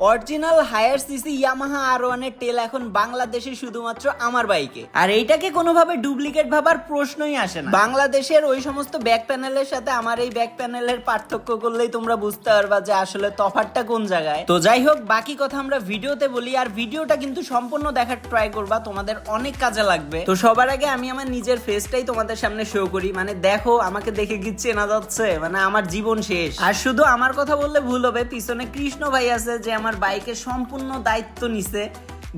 Original higher CC Yamaha R ওয়ানের tail এখন বাংলাদেশে শুধুমাত্র আমার বাইকে। আর এইটাকে কোনোভাবে ডুপ্লিকেট ভাবার প্রশ্নই আসে না। বাংলাদেশের ওই সমস্ত ব্যাক প্যানেলের সাথে আমার এই ব্যাক প্যানেলের পার্থক্য করলেই তোমরা বুঝতে পারবা যে আসলে তফাৎটা কোন জায়গায়। তো যাই হোক, বাকি কথা আমরা ভিডিওতে বলি, আর ভিডিওটা কিন্তু সম্পূর্ণ দেখার ট্রাই করবা, তোমাদের অনেক কাজে লাগবে। তো সবার আগে আমি আমার নিজের ফেসটাই তোমাদের সামনে শো করি মানে দেখো, আমাকে দেখে কি চেনা যাচ্ছে? মানে আমার জীবন শেষ। আর শুধু আমার কথা বললে ভুল হবে, পিছনে কৃষ্ণ ভাই আছে যে আমার বাইকের সম্পূর্ণ দায়িত্ব নিছে।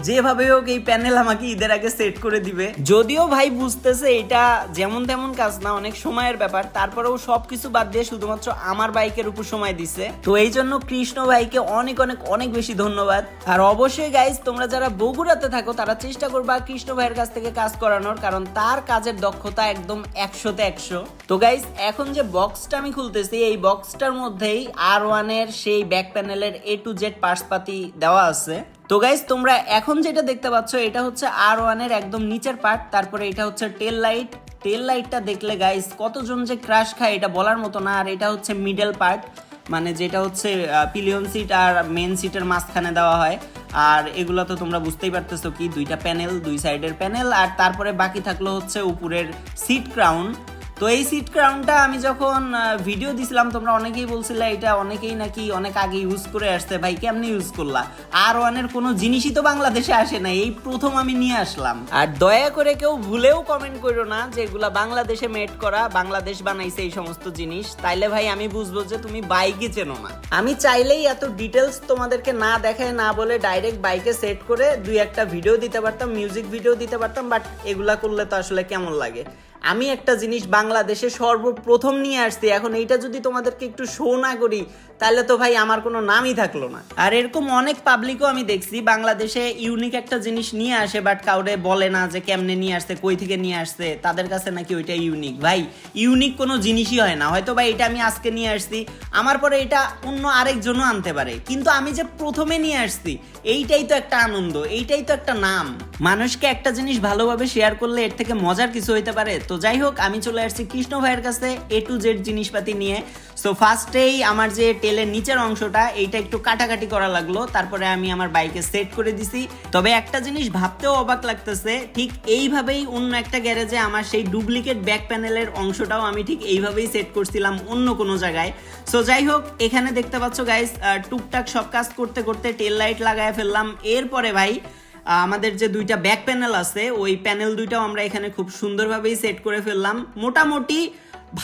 যেভাবে হোক এই প্যানেল আমাকে ঈদের আগে সেট করে দিবে। যদিও ভাই বুঝতেছে এটা যেমন তেমন কাজ না, অনেক সময়ের ব্যাপার। তারপরেও সবকিছু বাদ দিয়ে শুধুমাত্র আমার বাইকের উপর সময় দিছে। তো এই জন্য কৃষ্ণ ভাইকে অনেক অনেক অনেক বেশি ধন্যবাদ। আর অবশ্যই গাইজ তোমরা যারা বগুড়াতে থাকো, তারা চেষ্টা করবা কৃষ্ণ ভাইয়ের কাছ থেকে কাজ করানোর, কারণ তার কাজের দক্ষতা একদম একশোতে একশো। তো গাইজ এখন যে বক্সটা আমি খুলতেছি, এই বক্সটার মধ্যেই আর ওয়ানের সেই ব্যাক প্যানেলের এ টু জেড পার্টসপাতি দেওয়া আছে। তো গাইজ তোমরা এখন যেটা দেখতে পাচ্ছ, এটা হচ্ছে আর ওয়ানের একদম নিচের পার্ট তারপরে এটা হচ্ছে টেল লাইট টেল লাইটটা দেখলে গাইজ কতজন যে ক্রাশ খায় এটা বলার মতো না, আর এটা হচ্ছে মিডল পার্ট মানে যেটা হচ্ছে পিলিয়ন সিট আর মেন সিটের মাঝখানে দেওয়া হয়। আর এগুলো তো তোমরা বুঝতেই পারতেছো কি, দুইটা প্যানেল দুই সাইডের প্যানেল আর তারপরে বাকি থাকল হচ্ছে উপরের সিট ক্রাউন তো এই সিট ক্রাউনটা আমি যখন ভিডিও দিছিলাম, তোমরা অনেকেই বলছিলে এটা অনেকেই নাকি অনেক আগে ইউজ করে আসছে, ভাই কেমনি ইউজ করলা? আর ওয়ানের কোনো জিনিসই তো বাংলাদেশে আসে না এই প্রথম আমি নিয়ে আসলাম। আর দয়া করে কেউ ভুলেও কমেন্ট করো না যে এগুলা বাংলাদেশে মেড করা, বাংলাদেশ বানাইছে এই সমস্ত জিনিস। তাইলে ভাই আমি বুঝব যে তুমি বাইকে চেনো না। আমি চাইলেই এত ডিটেলস তোমাদেরকে না দেখায়, না বলে ডাইরেক্ট বাইকে সেট করে দুই একটা ভিডিও দিতে পারতাম মিউজিক ভিডিও দিতে পারতাম বাট এগুলা করলে তো আসলে কেমন লাগে? আমি একটা জিনিস বাংলাদেশে সর্বপ্রথম নিয়ে আসছি, এখন এইটা যদি তোমাদেরকে একটু শো না করি, তাহলে তো ভাই আমার কোনো নামই থাকল না। আর এরকম অনেক পাবলিকও আমি দেখছি, বাংলাদেশে ইউনিক একটা জিনিস নিয়ে আসে বাট কাউরে বলে না যে কেমনে নিয়ে আসছে, কই থেকে নিয়ে আসছে, তাদের কাছে নাকি ওইটা ইউনিক ভাই ইউনিক কোনো জিনিসই হয় না। হয়তো ভাই এটা আমি আজকে নিয়ে আসছি, আমার পরে এটা অন্য আরেকজনও আনতে পারে। কিন্তু আমি যে প্রথমে নিয়ে আসছি, এইটাই তো একটা আনন্দ, এইটাই তো একটা নাম। মানুষকে একটা জিনিস ভালোভাবে শেয়ার করলে এর থেকে মজার কিছু হইতে পারে। তো যাই হোক, আমি চলে আসছি কৃষ্ণ ভাইয়ের কাছে এ টু জেড জিনিসপাতি নিয়ে। সো ফার্স্টেই আমার যে টেলের নিচের অংশটা, এইটা একটু কাটাকাটি করা লাগল। তারপরে আমি আমার বাইকে সেট করে দিছি। তবে একটা জিনিস ভাবতেও অবাক লাগতেছে, ঠিক এইভাবেই অন্য একটা গ্যারেজে আমার সেই ডুপ্লিকেট ব্যাক প্যানেলের অংশটাও আমি ঠিক এইভাবেই সেট করছিলাম অন্য কোনো জায়গায়। সো যাই হোক, এখানে দেখতে পাচ্ছ গাইস টুকটাক সব কাজ করতে করতে টেল লাইট লাগায় ফেললাম। এরপরে ভাই আমাদের যে দুইটা ব্যাক প্যানেল আছে, ওই প্যানেল দুইটাও আমরা এখানে খুব সুন্দরভাবেই সেট করে ফেললাম। মোটামুটি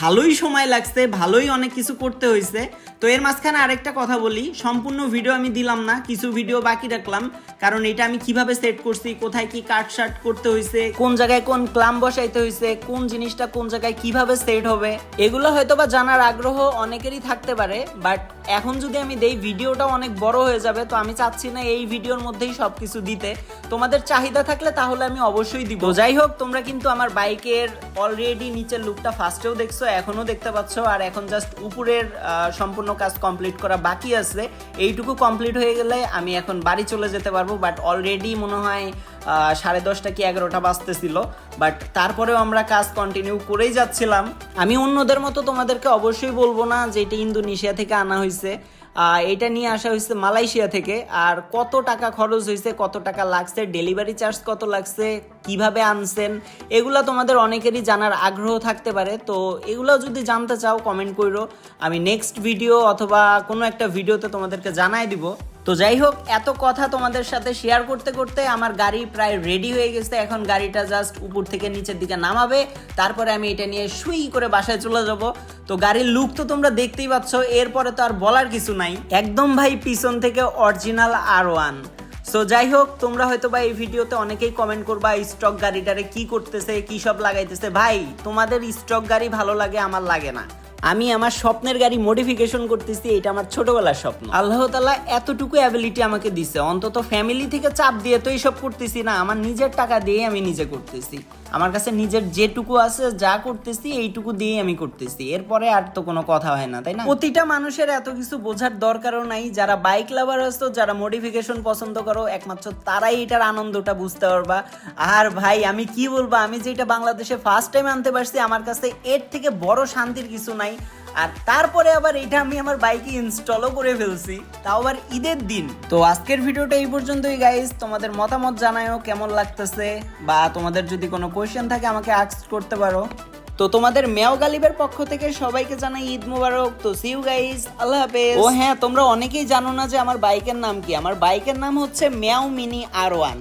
ভালোই সময় লাগছে, ভালোই অনেক কিছু করতে হয়েছে তো এর মাঝখানে আরেকটা কথা বলি, সম্পূর্ণ ভিডিও আমি দিলাম না, কিছু ভিডিও বাকি রাখলাম, কারণ এটা আমি কীভাবে সেট করছি, কোথায় কি কাট শার্ট করতে হয়েছে কোন জায়গায় কোন ক্লাম বসাইতে হয়েছে কোন জিনিসটা কোন জায়গায় কীভাবে সেট হবে, এগুলো হয়তো বা জানার আগ্রহ অনেকেরই থাকতে পারে বাট এখন যদি আমি দেই, ভিডিওটা অনেক বড় হয়ে যাবে, তো আমি চাচ্ছি না এই ভিডিওর মধ্যেই সবকিছু দিতে। তোমাদের চাহিদা থাকলে তাহলে আমি অবশ্যই দিব। যাই হোক, তোমরা কিন্তু আমার বাইকের অলরেডি নিচের লুকটা ফার্স্টেও দেখছ, এখনও দেখতে পাচ্ছ, আর এখন জাস্ট উপরের সম্পূর্ণ কাজ কমপ্লিট করা বাকি আছে। এইটুকু কমপ্লিট হয়ে গেলে আমি এখন বাড়ি চলে যেতে পারব বাট অলরেডি মনে হয় সাড়ে দশটা কি এগারোটা বাজতেছিল বাট তারপরেও আমরা কাজ কন্টিনিউ করেই যাচ্ছিলাম। আমি অন্যদের মতো তোমাদেরকে অবশ্যই বলব না যে এটা ইন্দোনেশিয়া থেকে আনা হয়েছে। এটা নিয়ে আসা হয়েছে মালয়েশিয়া থেকে। আর কত টাকা খরচ হয়েছে, কত টাকা লাগছে ডেলিভারি চার্জ কত লাগছে, কীভাবে আনছেন, এগুলো তোমাদের অনেকেরই জানার আগ্রহ থাকতে পারে। তো এগুলো যদি জানতে চাও কমেন্ট করো আমি নেক্সট ভিডিও অথবা কোনো একটা ভিডিওতে তোমাদেরকে জানাই দিব। তো যাই হোক, এত কথা তোমাদের সাথে শেয়ার করতে করতে আমার গাড়ি প্রায় রেডি হয়ে গেছে। এখন গাড়িটা জাস্ট উপর থেকে নিচের দিকে নামাবে। তারপরে আমি এটা নিয়ে সুই করে বাসায় চলে যাব। তো গাড়ির লুক তো তোমরা দেখতেই পাচ্ছ, এরপরে তো আর বলার কিছু নাই। একদম ভাই পিছন থেকে অরিজিনাল আর ওয়ান সো যাই হোক, তোমরা হয়তো বা এই ভিডিওতে অনেকেই কমেন্ট করবা স্টক গাড়িটারে কি করতেছে, কি সব লাগাইতেছে। ভাই, তোমাদের স্টক গাড়ি ভালো লাগে, আমার লাগে না। আমি আমার স্বপ্নের গাড়ি মডিফিকেশন করতেছি, এটা আমার ছোটবেলার স্বপ্ন। আল্লাহ তালা এতটুকু অ্যাবিলিটি আমাকে দিছে। অন্তত ফ্যামিলি থেকে চাপ দিয়ে তো এইসব করতেছি না, আমার নিজের টাকা দিয়ে আমি নিজে করতেছি। আমার কাছে নিজের যেটুকু আছে, যা করতেছি, এইটুকু দিয়ে আমি করতেছি। এরপরে আর তো কোনো কথা হয় না, তাই না? প্রতিটা মানুষের এত কিছু বোঝার দরকারও নাই। যারা বাইক লাভার আছো, যারা মডিফিকেশন পছন্দ করো, একমাত্র তারাই এটার আনন্দটা বুঝতে পারবা। আর ভাই, আমি কি বলব? আমি যেটা বাংলাদেশে ফার্স্ট টাইম আনতে পারছি, আমার কাছে এর থেকে বড় শান্তির কিছু নাই। আর তারপরে আবার এটা আমি আমার বাইকে ইনস্টলও করে ফেলছি। তাও আবার ঈদের দিন। তো আজকের ভিডিওটা এই পর্যন্তই গাইস তোমাদের মতামত জানায়ও কেমন লাগতেছে বা তোমাদের যদি কোনো কোয়েশ্চেন থাকে আমাকে আক্স করতে পারো। তো তোমাদের মেয়াও গালিবের পক্ষ থেকে সবাইকে জানাই ঈদ মুবারক। তো সিউ গাইস আল্লাহ হাফেজ। ও হ্যাঁ তোমরা অনেকেই জানো না যে আমার বাইকের নাম কি? আমার বাইকের নাম হচ্ছে মেয়াও মিনি আর ওয়ান।